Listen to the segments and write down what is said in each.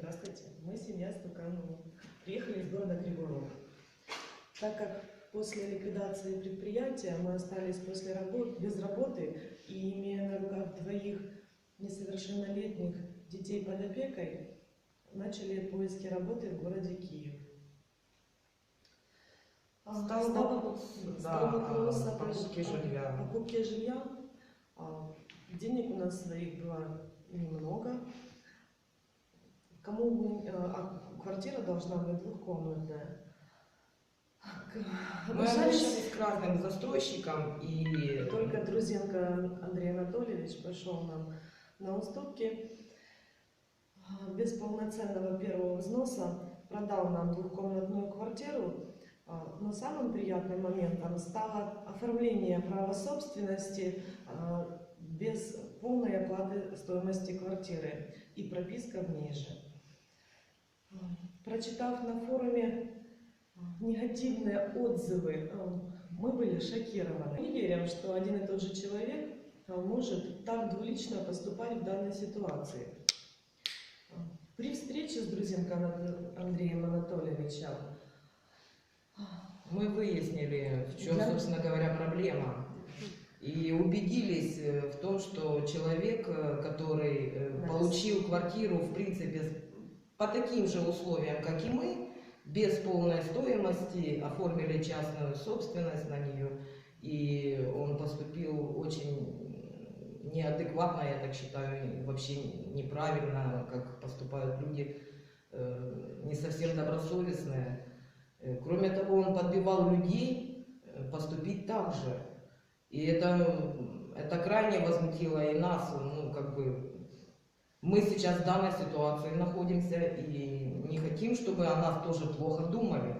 Здравствуйте, мы семья Стуканова. Приехали из города Кривой Так как после ликвидации предприятия мы остались после работ, без работы и имея на руках двоих несовершеннолетних детей под опекой, начали поиски работы в городе Киев. А, Стал стал вопрос, да, стал вопрос о о покупке жилья. покупке жилья. А, Денег у нас своих было немного. Кому мы, э, а квартира должна быть двухкомнатная. Мы обращались- обращались к разным застройщикам и только Друзенко Андрей Анатольевич пошел нам на уступки. А, Без полноценного первого взноса продал нам двухкомнатную квартиру. А, Но самым приятным моментом стало оформление права собственности а, без полной оплаты стоимости квартиры и прописка в ней же. Прочитав на форуме а, негативные отзывы, а, мы были шокированы. Не верим, что один и тот же человек а, может так двулично поступать в данной ситуации. При встрече с Ана- Андреем Анатольевичем мы выяснили, в чем, Я- собственно говоря, проблема. И убедились э, в том, что человек, э, который э, Да. получил квартиру, в принципе, по таким же условиям, как и мы, без полной стоимости, оформили частную собственность на нее, и он поступил очень неадекватно, я так считаю, вообще неправильно, как поступают люди э, не совсем добросовестные. Э, Кроме того, он подбивал людей э, поступить так же. И это, это крайне возмутило и нас, ну, как бы, мы сейчас в данной ситуации находимся и не хотим, чтобы о нас тоже плохо думали.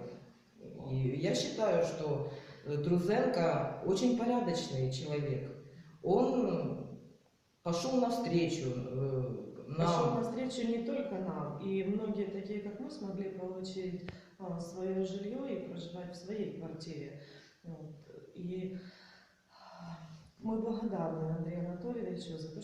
И я считаю, что э, Друзенко очень порядочный человек. Он пошел навстречу э, пошел нам. навстречу не только нам, и многие такие, как мы, смогли получить а, свое жилье и проживать в своей квартире. И а, мы благодарны Андрею Анатольевичу за то,